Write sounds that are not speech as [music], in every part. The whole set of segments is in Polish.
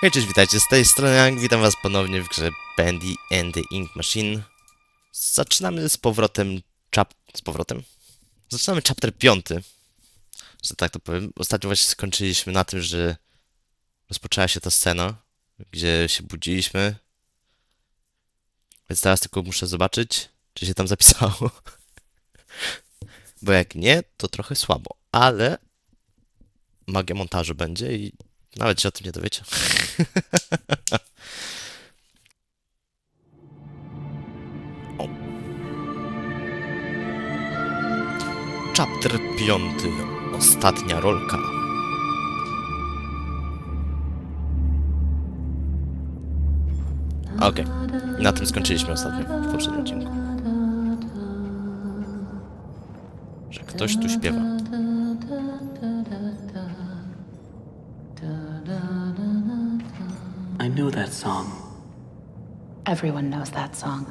Hej, cześć, witajcie z tej strony Yang, witam was ponownie w grze Bandy and the Ink Machine. Zaczynamy z powrotem chap... z powrotem? Zaczynamy chapter 5, że tak to powiem. Ostatnio właśnie skończyliśmy na tym, że rozpoczęła się ta scena, gdzie się budziliśmy. Więc teraz tylko muszę zobaczyć, czy się tam zapisało. [laughs] Bo jak nie, to trochę słabo, ale magia montażu będzie i nawet się o tym nie dowiecie. Chapter 5. Ostatnia rolka. Okej. Na tym skończyliśmy ostatnio w poprzednim odcinku. Że ktoś tu śpiewa. Know that song. Everyone knows that song.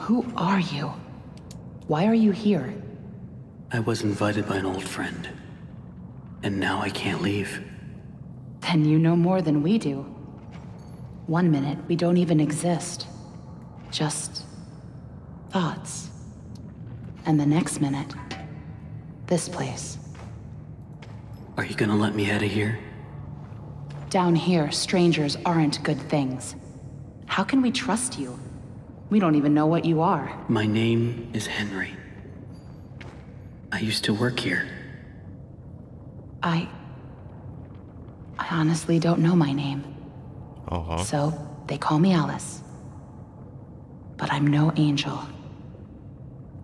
Who are you? Why are you here? I was invited by an old friend. And now I can't leave. Then you know more than we do. One minute, we don't even exist. Just thoughts. And the next minute, this place. Are you gonna let me out of here? Down here, strangers aren't good things. How can we trust you? We don't even know what you are. My name is Henry. I used to work here. I. I honestly don't know my name. Oho. So they call me Alice. But I'm no angel.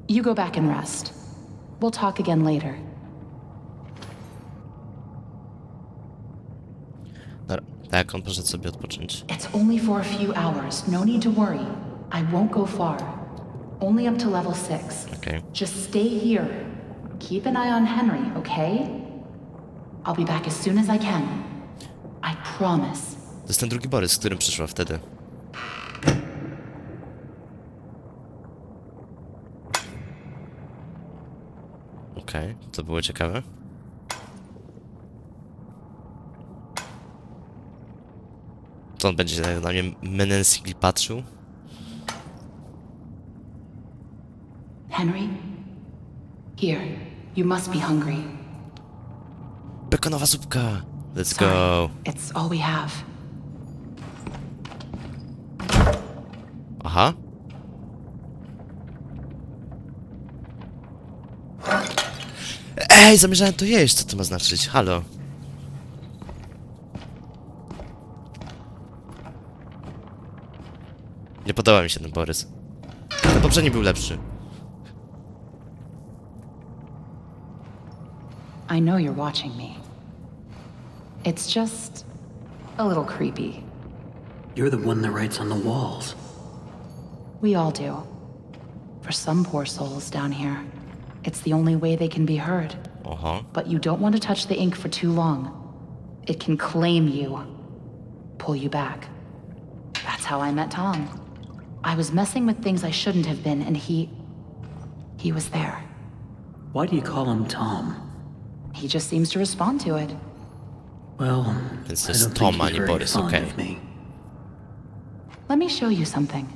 You go back and rest. We'll talk again later. Tak, on poszedł sobie odpocząć. It's only for a few hours. No need to worry. I won't go far. Only up to level six. Okej. Just stay here. Keep an eye on Henry, okay? I'll be back as soon as I can. I promise. To jest ten drugi Borys, z którym przyszła wtedy. Okej, to było ciekawe. To on będzie na mnie menacingly patrzył. Henry? Here. You must be hungry. Bekonowa zupka! Let's Sorry. go! It's all we have. Aha. Ej, zamierzałem to jeść, co to ma znaczyć? Halo. Nie podoba mi się ten Borys. Ten poprzedni był lepszy. I know you're watching me. It's just a little creepy. You're the one that writes on the walls. We all do. For some poor souls down here, it's the only way they can be heard. Oho. But you don't want to touch the ink for too long. It can claim you, pull you back. That's how I met Tom. I was messing with things I shouldn't have been, and he. he was there. Why do you call him Tom? He just seems to respond to it. Well, This I is Tom, think a he's nie very Borys, fond okay. me. Let me show you something.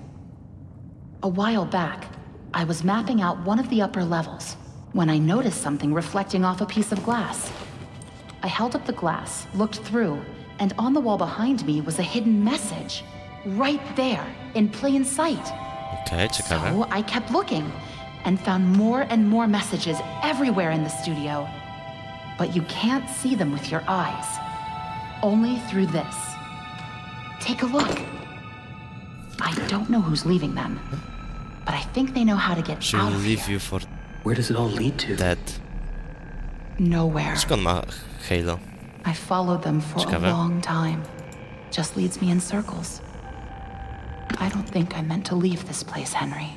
A while back, I was mapping out one of the upper levels when I noticed something reflecting off a piece of glass. I held up the glass, looked through, and on the wall behind me was a hidden message. Right there, in plain sight. Okej, ciekawe. So I kept looking and found more and more messages everywhere in the studio. But you can't see them with your eyes, only through this. Take a look. I don't know who's leaving them, but I think they know how to get She out will of leave here. you for Where does it all lead to? dead. Nowhere. Skąd ma Halo? I followed them for Ciekawe. a long time. Just leads me in circles. I don't think I meant to leave this place, Henry.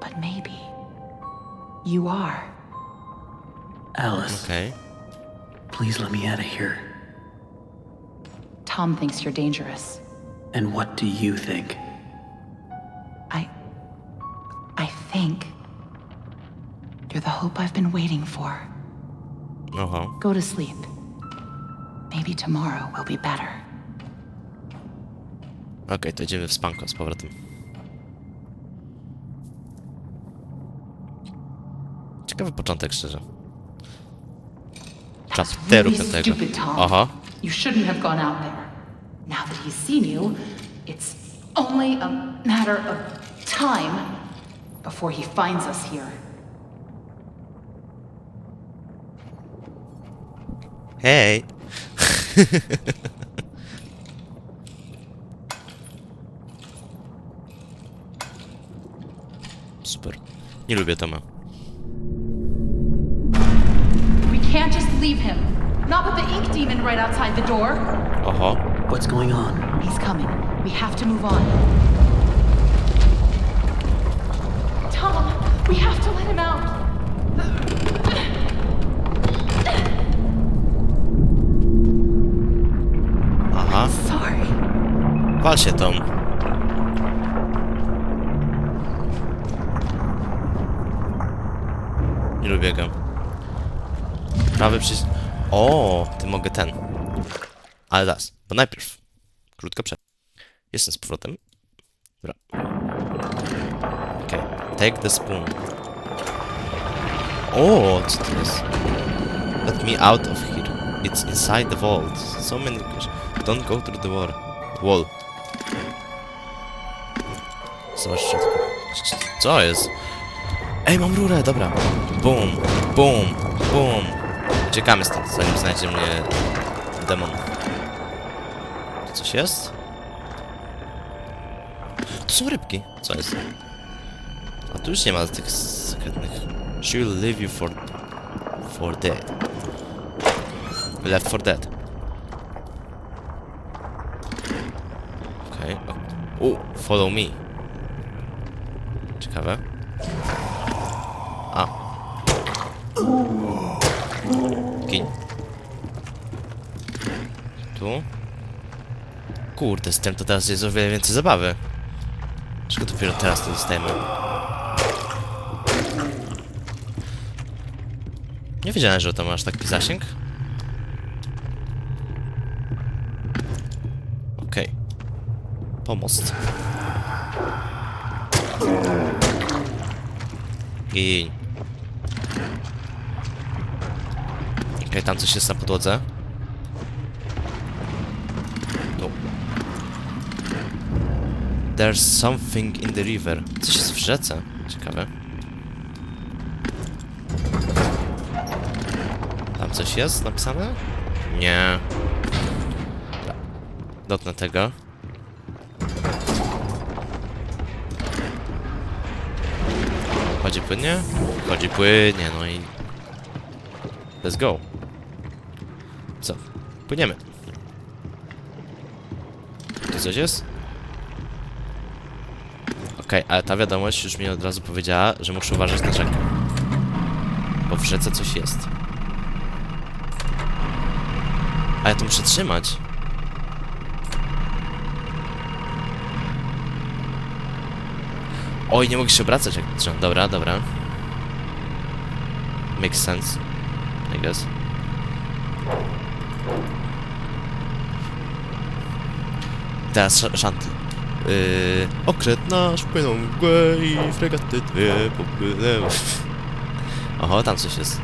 But maybe you are. Alice, Okej. please let me out of here. Tom thinks you're dangerous. And what do you think? I. I think. You're the hope I've been waiting for. Oho. Go to sleep. Maybe Maybe tomorrow will be better. Okej, to idziemy w spanko z powrotem. Ciekawy początek, szczerze. Chapteru piątego. Aha. You shouldn't have gone out there. Now that he's seen you, it's only a matter of time before he finds us here. Hej! [laughs] Super. Nie lubię Toma. We can't just leave him. Not with the ink demon right outside the door. Oho. What's going on? He's coming. We have to move on. Tom, we have to let him out. Aha. Sorry. Wal się, Nie lubię go. Prawy przycisk... O, ty mogę ten. Ale zaraz, bo najpierw. Krótka przerwa. Jestem z powrotem. Dobra. Okej. Take the spoon. O, co to jest? Let me out of here. It's inside the vault. So many... Don't go through the wall. Wall. Zobacz w środku. C- Co jest? Ej, mam rurę, dobra. Boom, boom, boom. Uciekamy stąd, zanim znajdzie mnie demon. Tu coś jest? Tu są rybki. Co jest? A tu już nie ma tych sekretnych. She will leave you for... for dead. Left for dead. Okej. Okay. U, follow me. Ciekawe. A. Gin. Tu. Kurde, z tym to teraz jest o wiele więcej zabawy. Dlaczego dopiero teraz to dostajemy? Nie wiedziałem, że to masz taki zasięg. Okej. Pomost. Gin. Okej, tam coś jest na podłodze. Tu. There's something in the river. Coś jest w rzece. Ciekawe. Tam coś jest napisane? Nie. Dotknę tego. Chodzi płynnie? Chodzi płynnie, no i... Let's go. Co? Płyniemy. Tu coś jest? Okej, ale ta wiadomość już mi od razu powiedziała, że muszę uważać na rzekę. Bo w rzece coś jest. A ja to muszę trzymać. Oj, nie mogę się obracać jak trzymam. Dobra, dobra. Makes sense. I guess. Teraz sz szanty. Yy, okręt nasz płynął w mgłę i fregaty dwie popłynęły. [laughs] Oho, tam coś jest.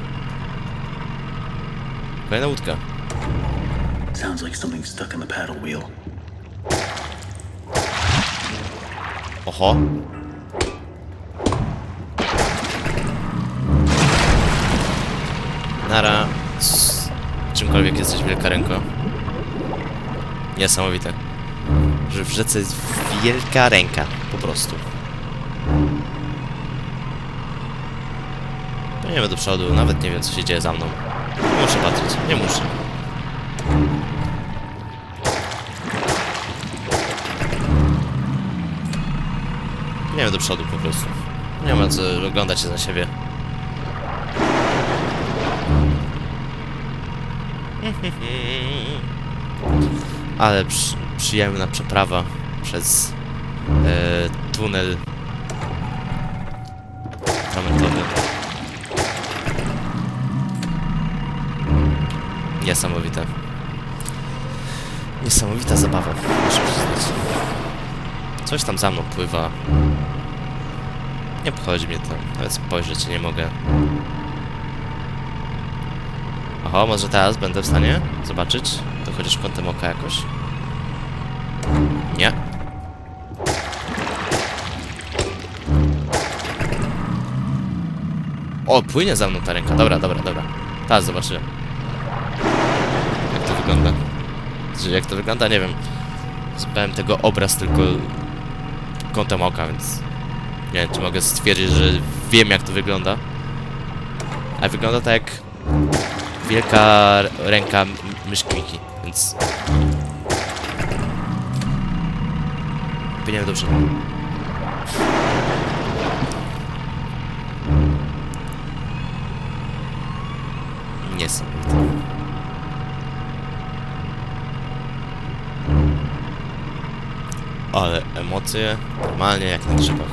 Kolejna łódka. Sounds like something stuck in the paddle wheel. Oho. Nara. S- Czymkolwiek jesteś wielka ręko. Niesamowite. Że w rzece jest wielka ręka. Po prostu. Płyniemy do przodu, nawet nie wiem co się dzieje za mną. Nie muszę patrzeć, nie muszę. Płyniemy do przodu po prostu. Nie ma co oglądać się za siebie. [laughs] Ale przy, przyjemna przeprawa przez e, tunel prometowy. Niesamowite. Niesamowita zabawa, muszę przyznać. Coś tam za mną pływa. Nie obchodzi mnie to, nawet spojrzeć nie mogę. Oho, może teraz będę w stanie zobaczyć to chociaż kątem oka jakoś? Nie. O, płynie za mną ta ręka. Dobra, dobra, dobra. Teraz zobaczymy. Jak to wygląda. Znaczy, jak to wygląda, nie wiem. Zbałem tego obraz tylko kątem oka, więc nie wiem, czy mogę stwierdzić, że wiem jak to wygląda. A wygląda tak jak wielka ręka myszki więc... Powinienem dobrze. Niesamowite. Ale emocje normalnie jak na grzybach.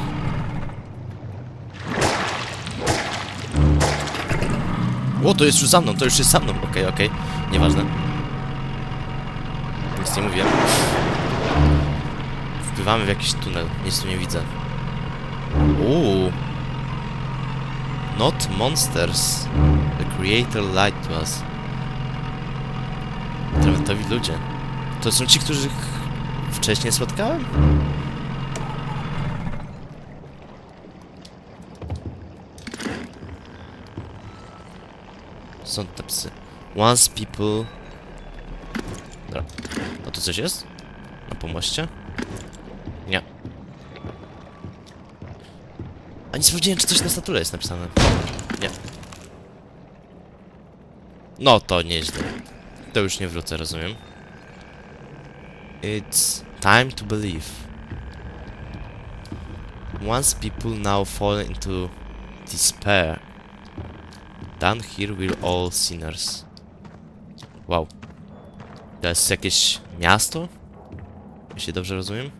O, to jest już za mną, to już jest za mną. Okej, okej. Nieważne. Nic nie mówiłem. Wpływamy w jakiś tunel. Nic tu nie widzę. Uuu. Not monsters. The creator lied to us. Tremetowi ludzie. To są ci, których wcześniej spotkałem? Są te psy. Once people... Dobra. No to coś jest? Na pomoście? Nie. A nie sprawdziłem, czy coś na statule jest napisane. Nie. No to nieźle. To już nie wrócę, rozumiem. It's time to believe. Once people now fall into despair, down here will all sinners. Wow. To jest jakieś miasto? Jeśli dobrze rozumiem?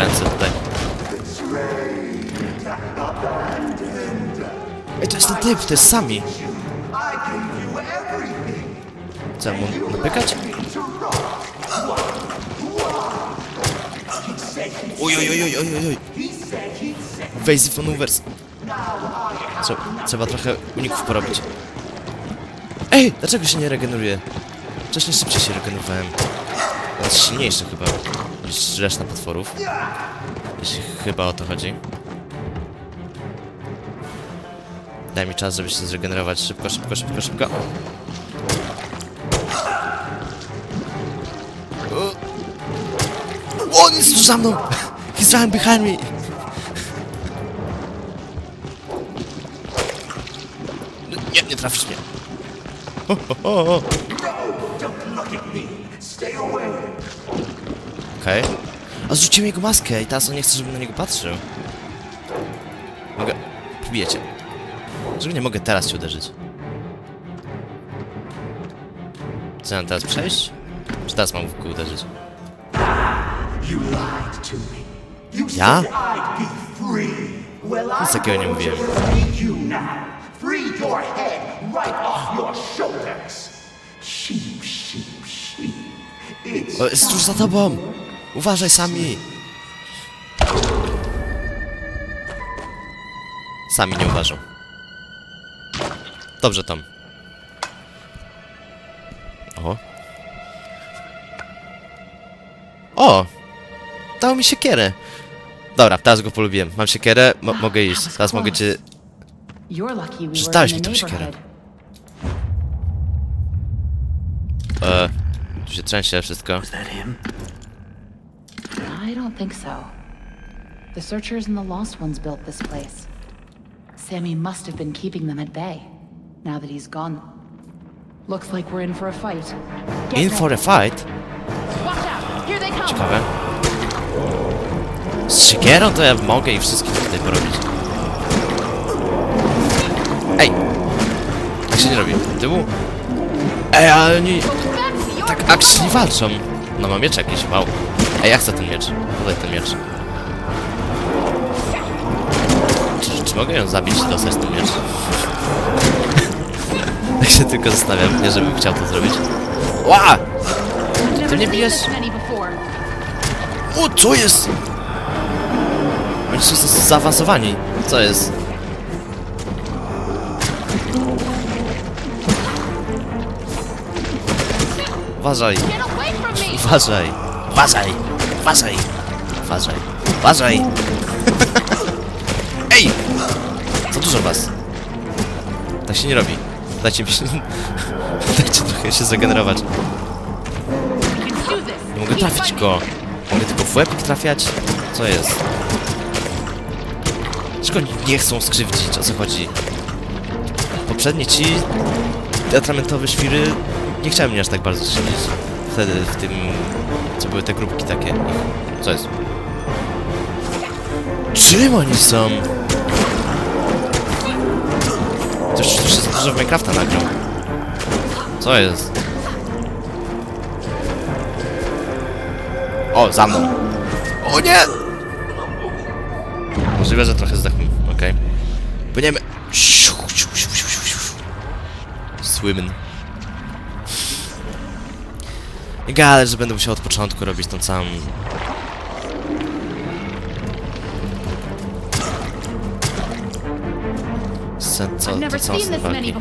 Ręce tutaj. Ej, to jest ten typ, to jest Sami. Co, mu napykać? Oj, oj, oj, oj, oj, oj. Evasive maneuvers. Co, trzeba trochę uników porobić. Ej, dlaczego się nie regeneruje? Wcześniej szybciej się regenerowałem. Jest silniejszy chyba niż reszta potworów. Jeśli chyba o to chodzi. Daj mi czas, żeby się zregenerować. Szybko, szybko, szybko, szybko. O, on jest tu za mną! [laughs] He's running behind me! Nie, nie trafisz mnie. Ho, ho, ho, Okej. A zrzuciłem jego maskę i teraz on nie chce, żebym na niego patrzył. Mogę... Pobiję cię. Żeby nie mogę teraz cię uderzyć. Co mam teraz przejść? Czy teraz mam w uderzyć? Ja? Nic takiego nie mówiłem. O, jest tuż za tobą! Uważaj sami! Sami nie uważą. Dobrze, Tom. O. O! Dał mi siekierę. Dobra, teraz go polubiłem. Mam siekierę, mo mogę iść. Teraz mogę cię... In mi tą siekierę. neighborhood. E, tu się trzęsie wszystko. Was that him? I don't think so. The searchers and the lost ones built this place. Sammy must have been keeping them at bay. Now that he's gone. Looks like we're in for a fight. Get In for a fight? Ciekawe. Z siekierą to ja mogę i wszystkich tutaj porobić. Ej! Tak się nie robi. Tyłu? Ej, ale oni tak actually walczą. No mam miecz jakiś, wow. Ej, ja chcę ten miecz. Podaj ten miecz. Czy, czy mogę ją zabić i dostać ten miecz? [laughs] Tak się tylko zastanawiam, nie żebym chciał to zrobić. Ła! Ty mnie bijesz? O, co jest? Oni są za- zaawansowani. Co jest? Uważaj. Uważaj. Uważaj. Uważaj. Uważaj. Uważaj. [laughs] Ej! Za dużo was. Tak się nie robi. Dajcie mi się... [laughs] Dajcie trochę się zregenerować. Nie mogę trafić go. Mogę tylko w łeb trafiać? Co jest? Dlaczego nie chcą skrzywdzić? O co chodzi? Poprzedni ci atramentowe świry nie chciałem mnie aż tak bardzo skrzywdzić. Wtedy w tym... co były te grupki takie. Co jest? Czym oni są? Coś się za dużo w Minecrafta nagrał. Co jest? O, za mną. O nie! Możliwe, że trochę zdechłem. Okej. Płyniemy. Siu, gadaj, że będę musiał od początku robić tą całą... Sen, co, to walki.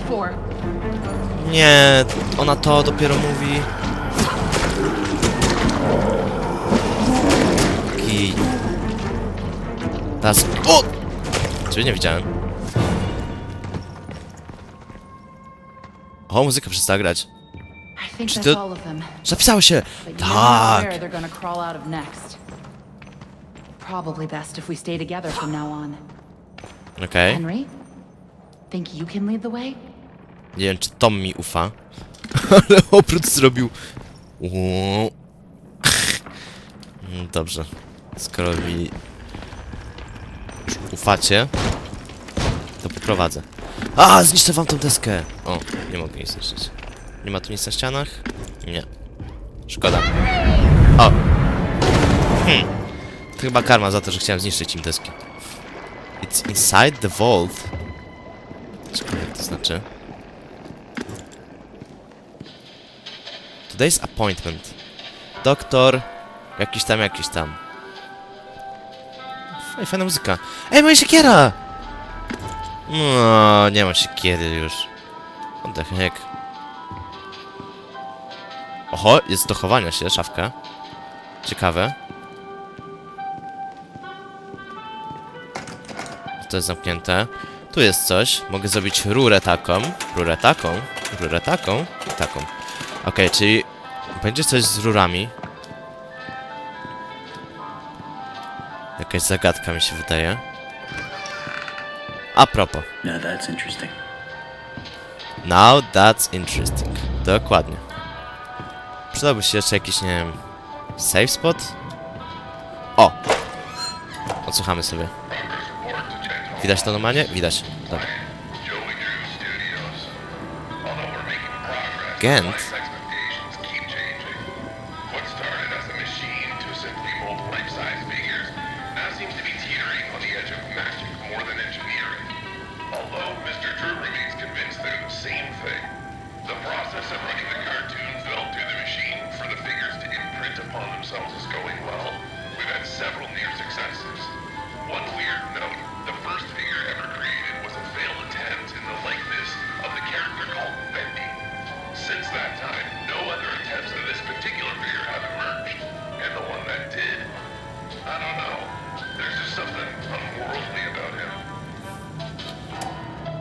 Nie, ona to dopiero mówi. Kij. Teraz. O! Ciebie nie widziałem. O, muzyka przestała grać. Czy to-. Zapisało się! Tak! Probably best if we stay together from now on. Okej. Henry? Think you can lead the way? Nie wiem, czy Tom mi ufa. [laughs] Ale obrót zrobił. Uuu. Mm, Dobrze. Skoro mi już ufacie, to poprowadzę. A, zniszczę wam tą deskę! O, nie mogę jej zniszczyć. Nie ma tu nic na ścianach? Nie. Szkoda. O! Hmm. To chyba karma za to, że chciałem zniszczyć im deski. It's inside the vault. Cokolwiek to znaczy. Today's appointment. Doktor. Jakiś tam, jakiś tam. Fajna, fajna muzyka. Ej, moja siekiera! No, nie ma siekiery już. What the heck? Oho, jest do chowania się, szafka. Ciekawe. To jest zamknięte. Tu jest coś. Mogę zrobić rurę taką, rurę taką, rurę taką i taką. Okej, czyli będzie coś z rurami. Jakaś zagadka mi się wydaje. A propos. Now that's interesting. Now that's interesting. Dokładnie. Przydałby się jeszcze jakiś, nie wiem, safe spot? O! Odsłuchamy sobie. Widać to normalnie? Widać. Dobra. Gent.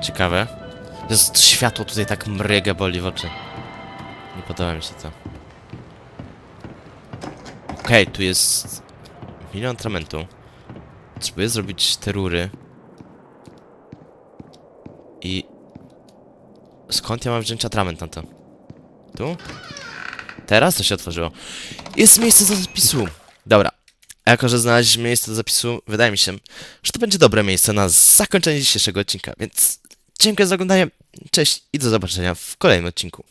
Ciekawe. Jest światło tutaj tak mryga boli w oczy. Nie podoba mi się to. Okej, tu jest milion atramentu. Spróbuję zrobić te rury. I... Skąd ja mam wziąć atrament na to? Tu? Teraz to się otworzyło. Jest miejsce do zapisu. Dobra. A jako, że znaleźliśmy miejsce do zapisu, wydaje mi się, że to będzie dobre miejsce na zakończenie dzisiejszego odcinka, więc dziękuję za oglądanie, cześć i do zobaczenia w kolejnym odcinku.